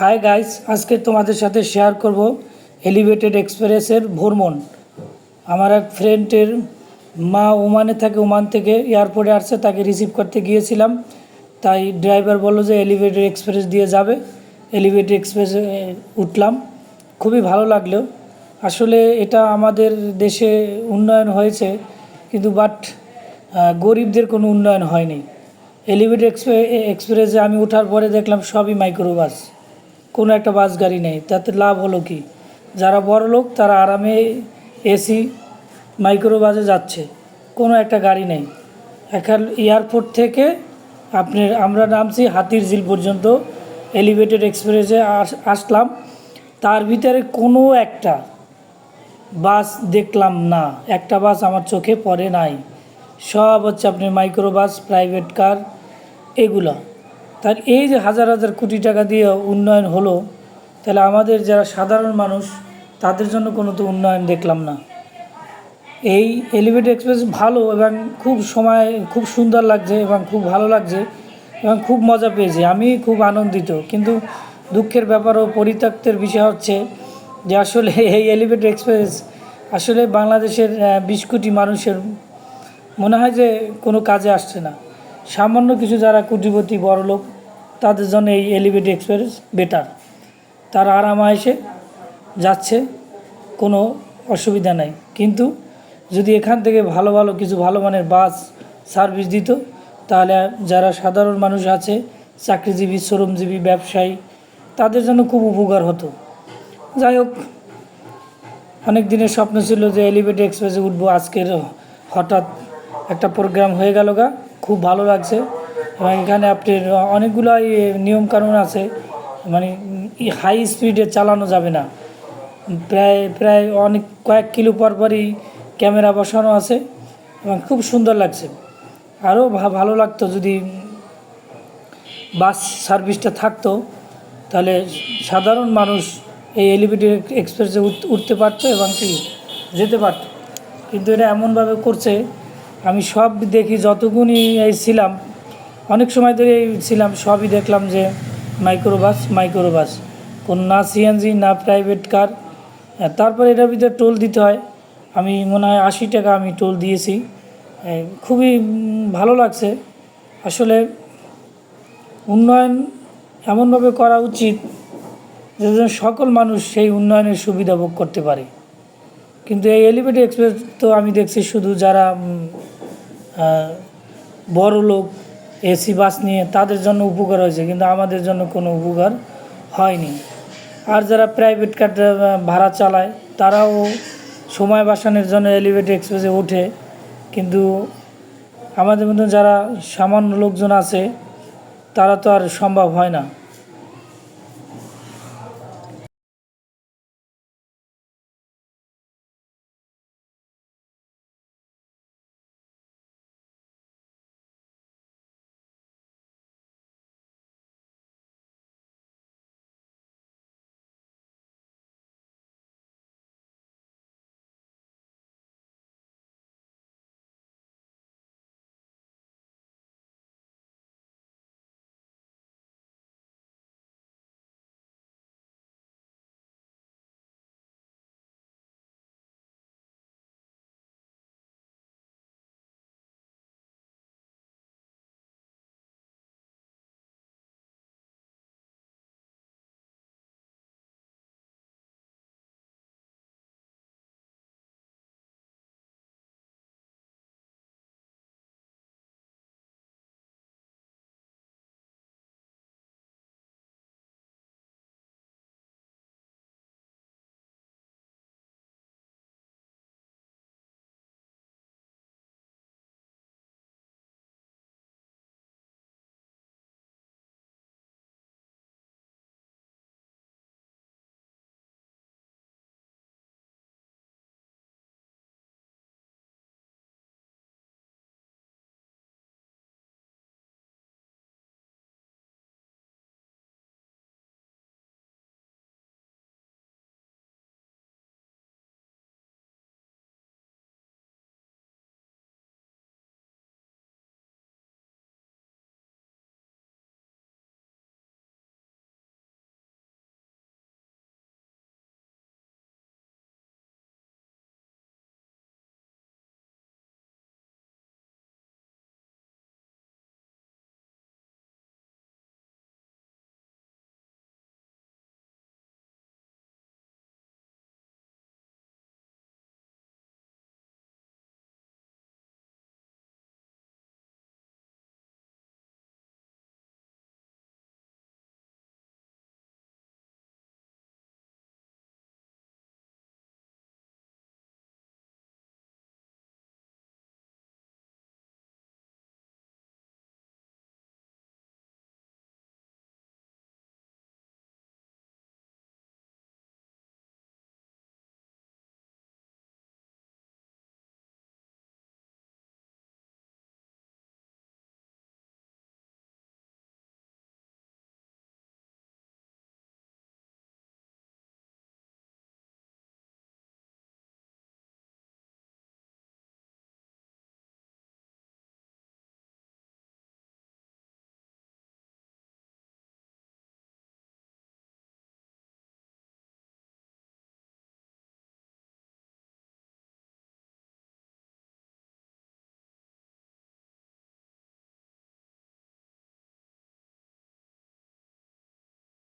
Hi guys আজকে তোমাদের সাথে শেয়ার করব এলিভেটেড এক্সপ্রেসের ভ্রমণ। আমার এক ফ্রেন্ডের মা ওমানে থাকে, ওমান থেকে এয়ারপোর্টে আসছে, তাকে রিসিভ করতে গিয়েছিলাম। তাই ড্রাইভার বলল যে এলিভেটেড এক্সপ্রেস দিয়ে যাবে। এলিভেটেড এক্সপ্রেসে উঠলাম। খুবই ভালো লাগল। আসলে এটা আমাদের দেশে উন্নয়ন হয়েছে, কিন্তু বাট গরিবদের কোনো উন্নয়ন হয়নি। এলিভেটেড এক্সপ্রেসে আমি ওঠার পরে দেখলাম সবই মাইক্রো বাস কোনো একটা বাস গাড়ি নেই, তাতে লাভ হলো কি? যারা বড় লোক, তারা আরামে এসি মাইক্রো বাসে যাচ্ছে, কোনো একটা গাড়ি নেই। এখন এয়ারপোর্ট থেকে আপনি, আমরা নামছি হাতির ঝিল পর্যন্ত এলিভেটেড এক্সপ্রেসে আস- আসলাম। তার ভিতরে কোনো একটা বাস দেখলাম না, একটা বাস আমার চোখে পড়ে নাই। সব হচ্ছে আপনি মাইক্রো বাস প্রাইভেট কার এগুলো। তার এই যে হাজার হাজার কোটি টাকা দিয়ে উন্নয়ন হলো, তাহলে আমাদের যারা সাধারণ মানুষ, তাদের জন্য কোনো তো উন্নয়ন দেখলাম না। এই এলিভেটেড এক্সপ্রেস ভালো এবং খুব সময়, খুব সুন্দর লাগছে এবং খুব ভালো লাগছে এবং খুব মজা পেয়েছি। আমি খুব আনন্দিত। কিন্তু দুঃখের ব্যাপার ও পরিত্যক্তের বিষয় হচ্ছে যে আসলে এই এলিভেটেড এক্সপ্রেস আসলে বাংলাদেশের বিশ কোটি মানুষের মনে হয় যে কোনো কাজে আসছে না। সামান্য কিছু যারা কোটিপতি বড় লোক তাদের জন্য এই এলিভেটেড এক্সপ্রেস বেটার তারা আরাম এসে যাচ্ছে, কোনো অসুবিধা নাই। কিন্তু যদি এখান থেকে ভালো ভালো কিছু ভালো মানের বাস সার্ভিস দিত, তাহলে যারা সাধারণ মানুষ আছে, চাকরিজীবী, শ্রমজীবী, ব্যবসায়ী, তাদের জন্য খুব উপকার হতো। যাই হোক, অনেক দিনের স্বপ্ন ছিল যে এলিভেটেড এক্সপ্রেসে উঠবো। আজকের হঠাৎ একটা প্রোগ্রাম হয়ে গেল গা। খুব ভালো লাগছে। এবং এখানে আপনার অনেকগুলো নিয়মকানুন আছে। মানে হাই স্পিডে চালানো যাবে না। প্রায় প্রায় অনেক, কয়েক কিলো পর পরই ক্যামেরা বসানো আছে। এবং খুব সুন্দর লাগছে। আরও ভালো লাগতো যদি বাস সার্ভিসটা থাকতো। তাহলে সাধারণ মানুষ এই এলিভেটেড এক্সপ্রেসে উঠ- উঠতে পারতো এবং কি, যেতে পারতো। কিন্তু এটা এমনভাবে করছে আমি সব দেখি, যতগুণই ছিলাম, অনেক সময় ধরে ছিলাম, সবই দেখলাম যে মাইক্রোবাস মাইক্রোবাস। মাইক্রো বাস কোন না সিএনজি না প্রাইভেট কার তারপরে এটার ভিতরে টোল দিতে হয়। আমি মনে হয় আশি টাকা আমি টোল দিয়েছি। খুবই ভালো লাগছে। আসলে উন্নয়ন এমনভাবে করা উচিত যেন সকল মানুষ সেই উন্নয়নের সুবিধা ভোগ করতে পারে। কিন্তু এই এলিভেটেড এক্সপ্রেস তো আমি দেখছি শুধু যারা বড় লোক এসি বাস নিয়ে তাদের জন্য উপকার হয়েছে, কিন্তু আমাদের জন্য কোনো উপকার হয়নি। আর যারা প্রাইভেট কার ভাড়া চালায়, তারাও সময় বাসানোর জন্য এলিভেটেড এক্সপ্রেসে ওঠে। কিন্তু আমাদের মধ্যে যারা সামান্য লোকজন আছে, তারা তো আর সম্ভব হয় না।